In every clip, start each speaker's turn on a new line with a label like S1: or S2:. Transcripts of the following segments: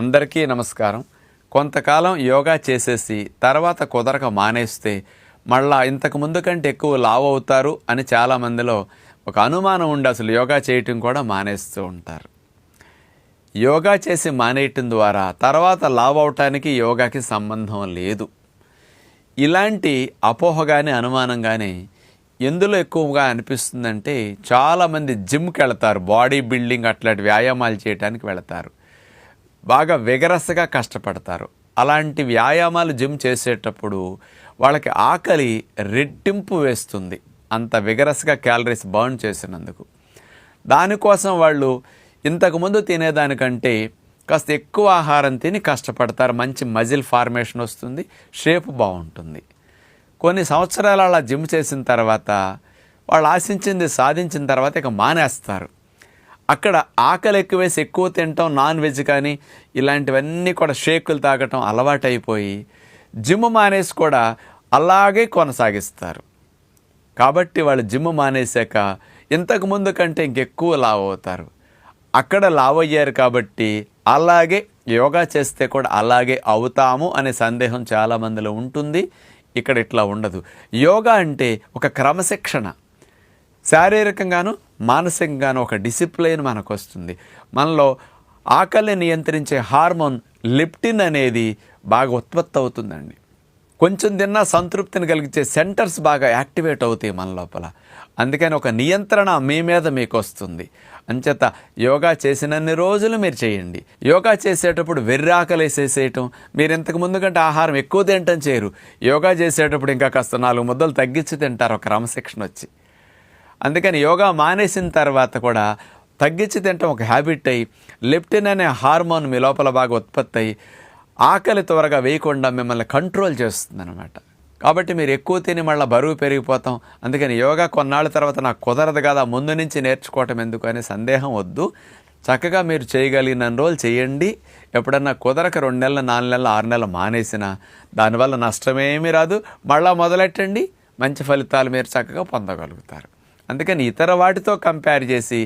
S1: అందరికీ నమస్కారం. కొంతకాలం యోగా చేసేసి తర్వాత కుదరక మానేస్తే మళ్ళా ఇంతకు ముందు కంటే ఎక్కువ లావు అవుతారు అని చాలామందిలో ఒక అనుమానం ఉండి అసలు యోగా చేయటం కూడా మానేస్తూ ఉంటారు. యోగా చేసి మానేయటం ద్వారా తర్వాత లావు అవటానికి యోగాకి సంబంధం లేదు. ఇలాంటి అపోహ కానీ అనుమానం కానీ ఎందులో ఎక్కువగా అనిపిస్తుందంటే చాలామంది జిమ్కి వెళతారు. బాడీ బిల్డింగ్ అట్లాంటి వ్యాయామాలు చేయడానికి వెళతారు. బాగా విగరసగా కష్టపడతారు. అలాంటి వ్యాయామాలు జిమ్ చేసేటప్పుడు వాళ్ళకి ఆకలి రెట్టింపు వేస్తుంది. అంత విగరస్గా క్యాలరీస్ బర్న్ చేసినందుకు. దానికోసం వాళ్ళు ఇంతకుముందు తినేదానికంటే కాస్త ఎక్కువ ఆహారం తిని కష్టపడతారు. మంచి మజిల్ ఫార్మేషన్ వస్తుంది. షేప్ బాగుంటుంది. కొన్ని సంవత్సరాలు అలా జిమ్ చేసిన తర్వాత వాళ్ళు ఆశించింది సాధించిన తర్వాత ఇక మానేస్తారు. అక్కడ ఆకలి ఎక్కువేసి ఎక్కువ తినటం నాన్ వెజ్ కానీ ఇలాంటివన్నీ కూడా షేకులు తాగటం అలవాటైపోయి జిమ్ మానేసి కూడా అలాగే కొనసాగిస్తారు. కాబట్టి వాళ్ళు జిమ్ మానేశాక ఇంతకు ముందు కంటే ఇంకెక్కువ లావ్ అవుతారు. అక్కడ లావ్ అయ్యారు కాబట్టి అలాగే యోగా చేస్తే కూడా అలాగే అవుతాము అనే సందేహం చాలామందిలో ఉంటుంది. ఇక్కడ ఇట్లా ఉండదు. యోగా అంటే ఒక క్రమశిక్షణ. శారీరకంగాను మానసికంగాను ఒక డిసిప్లైన్ మనకు వస్తుంది మనలో ఆకలిని నియంత్రించే హార్మోన్ లిప్టిన్ అనేది బాగా ఉత్పత్తి అవుతుందండి. కొంచెం తిన్నా సంతృప్తిని కలిగించే సెంటర్స్ బాగా యాక్టివేట్ అవుతాయి మన లోపల. అందుకని ఒక నియంత్రణ మీ మీద మీకు వస్తుంది అంచేత యోగా చేసినన్ని రోజులు మీరు చేయండి. యోగా చేసేటప్పుడు వెర్రి వేసేసేయటం మీరు ఇంతకు ముందు కంటే ఆహారం ఎక్కువ తినటం చేయరు. యోగా చేసేటప్పుడు ఇంకా కాస్త నాలుగు ముద్దలు తగ్గించి తింటారు ఒక క్రమశిక్షణ వచ్చి. అందుకని యోగా మానేసిన తర్వాత కూడా తగ్గించి తింటం ఒక హ్యాబిట్ అయ్యి లెప్టిన్ అనే హార్మోన్ మీ లోపల బాగా ఉత్పత్తి అయ్యి ఆకలి త్వరగా వేయకుండా మిమ్మల్ని కంట్రోల్ చేస్తుంది అనమాట కాబట్టి మీరు ఎక్కువ తిని మళ్ళీ బరువు పెరిగిపోతాం. అందుకని యోగా కొన్నాళ్ళ తర్వాత నాకు కుదరదు కదా ముందు నుంచి నేర్చుకోవటం ఎందుకు అనే సందేహం వద్దు. చక్కగా మీరు చేయగలిగిన రోజులు చేయండి. ఎప్పుడన్నా కుదరక రెండు నెలలు నాలుగు నెలలు ఆరు నెలలు మానేసిన దానివల్ల నష్టమేమీ రాదు. మళ్ళీ మొదలెట్టండి. మంచి ఫలితాలు మీరు చక్కగా పొందగలుగుతారు. అందుకని ఇతర వాటితో కంపేర్ చేసి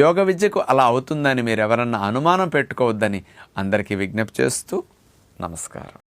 S1: యోగ విద్యకు అలా అవుతుందని మీరు ఎవరన్నా అనుమానం పెట్టుకోవద్దని అందరికీ విజ్ఞప్తి చేస్తూ నమస్కారం.